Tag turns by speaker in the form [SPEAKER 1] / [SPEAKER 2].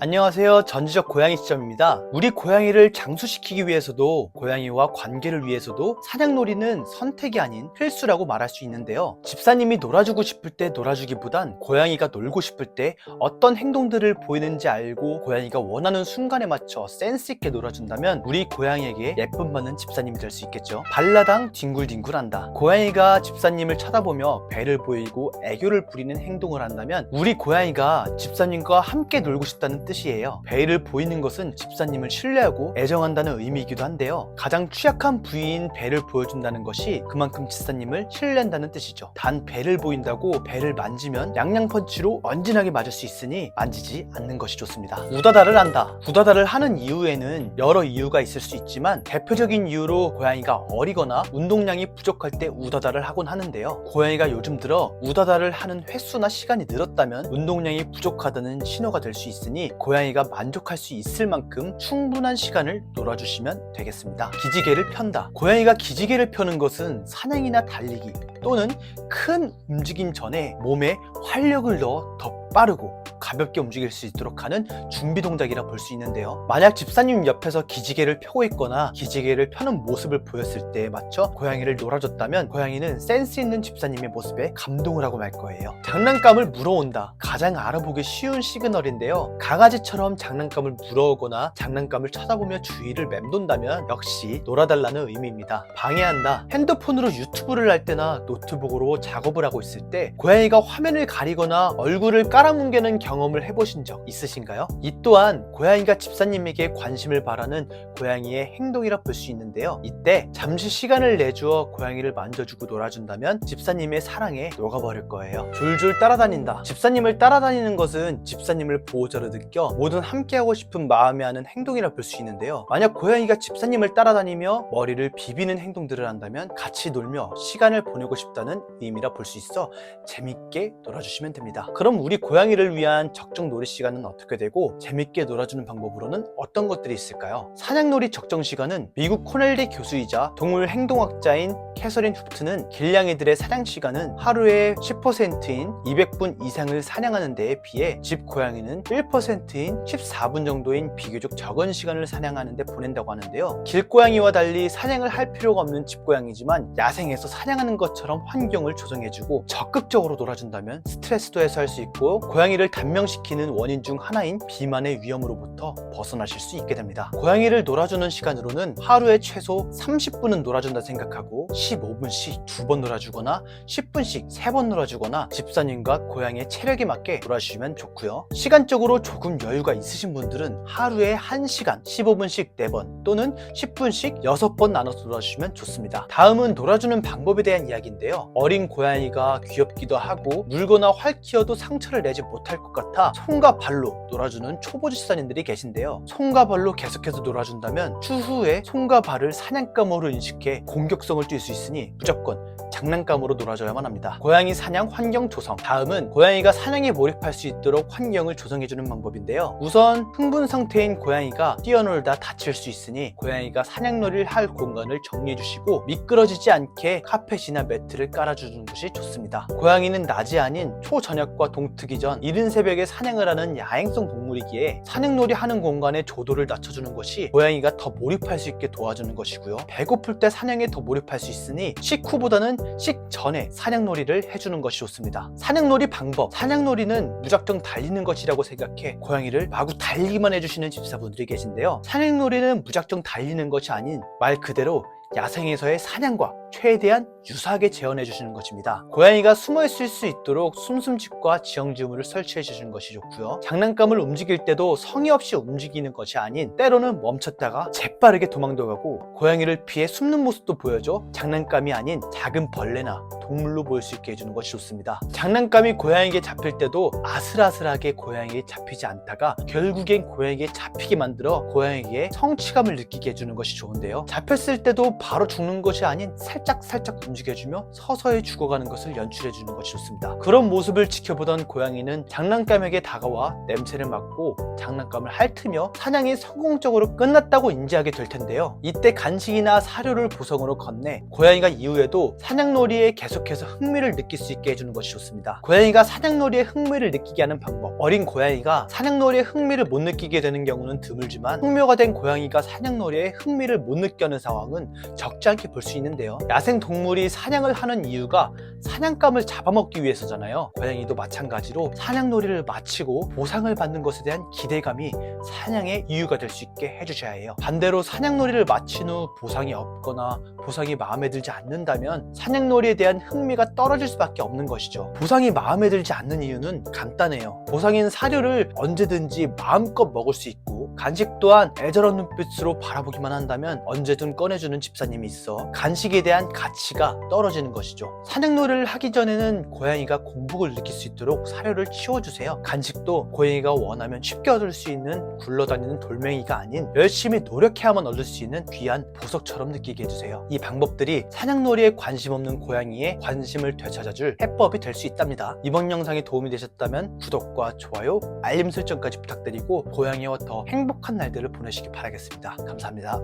[SPEAKER 1] 안녕하세요. 전지적 고양이 시점입니다. 우리 고양이를 장수시키기 위해서도 고양이와 관계를 위해서도 사냥놀이는 선택이 아닌 필수라고 말할 수 있는데요. 집사님이 놀아주고 싶을 때 놀아주기보단 고양이가 놀고 싶을 때 어떤 행동들을 보이는지 알고 고양이가 원하는 순간에 맞춰 센스 있게 놀아준다면 우리 고양이에게 예쁨 받는 집사님이 될 수 있겠죠. 발라당 뒹굴뒹굴한다. 고양이가 집사님을 쳐다보며 배를 보이고 애교를 부리는 행동을 한다면 우리 고양이가 집사님과 함께 놀고 싶다는 뜻이에요. 배를 보이는 것은 집사님을 신뢰하고 애정한다는 의미이기도 한데요. 가장 취약한 부위인 배를 보여준다는 것이 그만큼 집사님을 신뢰한다는 뜻이죠. 단 배를 보인다고 배를 만지면 양양펀치로 언진하게 맞을 수 있으니 만지지 않는 것이 좋습니다. 우다다를 한다. 우다다를 하는 이유에는 여러 이유가 있을 수 있지만 대표적인 이유로 고양이가 어리거나 운동량이 부족할 때 우다다를 하곤 하는데요. 고양이가 요즘 들어 우다다를 하는 횟수나 시간이 늘었다면 운동량이 부족하다는 신호가 될 수 있으니 고양이가 만족할 수 있을 만큼 충분한 시간을 놀아주시면 되겠습니다. 기지개를 편다. 고양이가 기지개를 펴는 것은 사냥이나 달리기 또는 큰 움직임 전에 몸에 활력을 넣어 더 빠르고 가볍게 움직일 수 있도록 하는 준비 동작이라 볼 수 있는데요. 만약 집사님 옆에서 기지개를 펴고 있거나 기지개를 펴는 모습을 보였을 때에 맞춰 고양이를 놀아줬다면 고양이는 센스 있는 집사님의 모습에 감동을 하고 말 거예요. 장난감을 물어온다. 가장 알아보기 쉬운 시그널인데요. 강아지처럼 장난감을 물어오거나 장난감을 쳐다보며 주위를 맴돈다면 역시 놀아달라는 의미입니다. 방해한다. 핸드폰으로 유튜브를 할 때나 노트북으로 작업을 하고 있을 때 고양이가 화면을 가리거나 얼굴을 깔아뭉개는 경험을 해보신 적 있으신가요? 이 또한 고양이가 집사님에게 관심을 바라는 고양이의 행동이라 볼 수 있는데요. 이때 잠시 시간을 내주어 고양이를 만져주고 놀아준다면 집사님의 사랑에 녹아버릴 거예요. 줄줄 따라다닌다. 집사님을 따라다니는 것은 집사님을 보호자로 느껴 모든 함께하고 싶은 마음에 하는 행동이라 볼 수 있는데요. 만약 고양이가 집사님을 따라다니며 머리를 비비는 행동들을 한다면 같이 놀며 시간을 보내고 싶다는 의미라 볼 수 있어 재밌게 놀아주시면 됩니다. 그럼 우리 고양이를 위한 적정 놀이 시간은 어떻게 되고 재밌게 놀아주는 방법으로는 어떤 것들이 있을까요? 사냥놀이 적정 시간은 미국 코넬리 교수이자 동물 행동학자인 캐서린 후프트는 길냥이들의 사냥 시간은 하루에 10%인 200분 이상을 사냥하는 데에 비해 집 고양이는 1%인 14분 정도인 비교적 적은 시간을 사냥하는 데 보낸다고 하는데요. 길고양이와 달리 사냥을 할 필요가 없는 집고양이지만 야생에서 사냥하는 것처럼 환경을 조성해주고 적극적으로 놀아준다면 스트레스도 해소할 수 있고 고양이를 단명시키는 원인 중 하나인 비만의 위험으로부터 벗어나실 수 있게 됩니다. 고양이를 놀아주는 시간으로는 하루에 최소 30분은 놀아준다 생각하고 15분씩 두 번 놀아주거나 10분씩 세 번 놀아주거나 집사님과 고양이의 체력에 맞게 놀아주시면 좋고요. 시간적으로 조금 여유가 있으신 분들은 하루에 1시간 15분씩 4번 또는 10분씩 6번 나눠서 놀아주시면 좋습니다. 다음은 놀아주는 방법에 대한 이야기인데요. 어린 고양이가 귀엽기도 하고 물거나 활키어도 상처를 내지 못할 것 같아 손과 발로 놀아주는 초보 집사님들이 계신데요. 손과 발로 계속해서 놀아준다면 추후에 손과 발을 사냥감으로 인식해 공격성을 띨 수 있으니 무조건 장난감으로 놀아줘야만 합니다. 고양이 사냥 환경 조성. 다음은 고양이가 사냥에 몰입할 수 있도록 환경을 조성해주는 방법인데요. 우선 흥분 상태인 고양이가 뛰어놀다 다칠 수 있으니 고양이가 사냥놀이를 할 공간을 정리해주시고 미끄러지지 않게 카펫이나 매트를 깔아주는 것이 좋습니다. 고양이는 낮이 아닌 초저녁과 동트기 전 이른 새벽 에 사냥을 하는 야행성 동물이기에 사냥놀이 하는 공간의 조도를 낮춰주는 것이 고양이가 더 몰입할 수 있게 도와주는 것이고요. 배고플 때 사냥에 더 몰입할 수 있으니 식후보다는 식전에 사냥놀이를 해주는 것이 좋습니다. 사냥놀이 방법. 사냥놀이는 무작정 달리는 것이라고 생각해 고양이를 마구 달리기만 해주시는 집사분들이 계신데요. 사냥놀이는 무작정 달리는 것이 아닌 말 그대로 야생에서의 사냥과 최대한 유사하게 재현해 주시는 것입니다. 고양이가 숨어 있을 수 있도록 숨숨집과 지형지물을 설치해 주시는 것이 좋고요. 장난감을 움직일 때도 성의 없이 움직이는 것이 아닌 때로는 멈췄다가 재빠르게 도망도 가고 고양이를 피해 숨는 모습도 보여줘 장난감이 아닌 작은 벌레나 동물로 보일 수 있게 해주는 것이 좋습니다. 장난감이 고양이에게 잡힐 때도 아슬아슬하게 고양이에게 잡히지 않다가 결국엔 고양이에게 잡히게 만들어 고양이에게 성취감을 느끼게 해주는 것이 좋은데요. 잡혔을 때도 바로 죽는 것이 아닌 살 살짝 살짝 움직여주며 서서히 죽어가는 것을 연출해주는 것이 좋습니다. 그런 모습을 지켜보던 고양이는 장난감에게 다가와 냄새를 맡고 장난감을 핥으며 사냥이 성공적으로 끝났다고 인지하게 될 텐데요. 이때 간식이나 사료를 보성으로 건네 고양이가 이후에도 사냥놀이에 계속해서 흥미를 느낄 수 있게 해주는 것이 좋습니다. 고양이가 사냥놀이에 흥미를 느끼게 하는 방법. 어린 고양이가 사냥놀이에 흥미를 못 느끼게 되는 경우는 드물지만 흥묘가 된 고양이가 사냥놀이에 흥미를 못 느껴하는 상황은 적지 않게 볼 수 있는데요. 야생 동물이 사냥을 하는 이유가 사냥감을 잡아먹기 위해서잖아요. 고양이도 마찬가지로 사냥놀이를 마치고 보상을 받는 것에 대한 기대감이 사냥의 이유가 될 수 있게 해주셔야 해요. 반대로 사냥놀이를 마친 후 보상이 없거나 보상이 마음에 들지 않는다면 사냥놀이에 대한 흥미가 떨어질 수밖에 없는 것이죠. 보상이 마음에 들지 않는 이유는 간단해요. 보상인 사료를 언제든지 마음껏 먹을 수 있고 간식 또한 애절한 눈빛으로 바라보기만 한다면 언제든 꺼내주는 집사님이 있어 간식에 대한 가치가 떨어지는 것이죠. 사냥놀이를 하기 전에는 고양이가 공복을 느낄 수 있도록 사료를 치워주세요. 간식도 고양이가 원하면 쉽게 얻을 수 있는 굴러다니는 돌멩이가 아닌 열심히 노력해야만 얻을 수 있는 귀한 보석처럼 느끼게 해주세요. 이 방법들이 사냥놀이에 관심 없는 고양이의 관심을 되찾아줄 해법이 될 수 있답니다. 이번 영상이 도움이 되셨다면 구독과 좋아요, 알림 설정까지 부탁드리고 고양이와 더 행복한 날들을 보내시기 바라겠습니다. 감사합니다.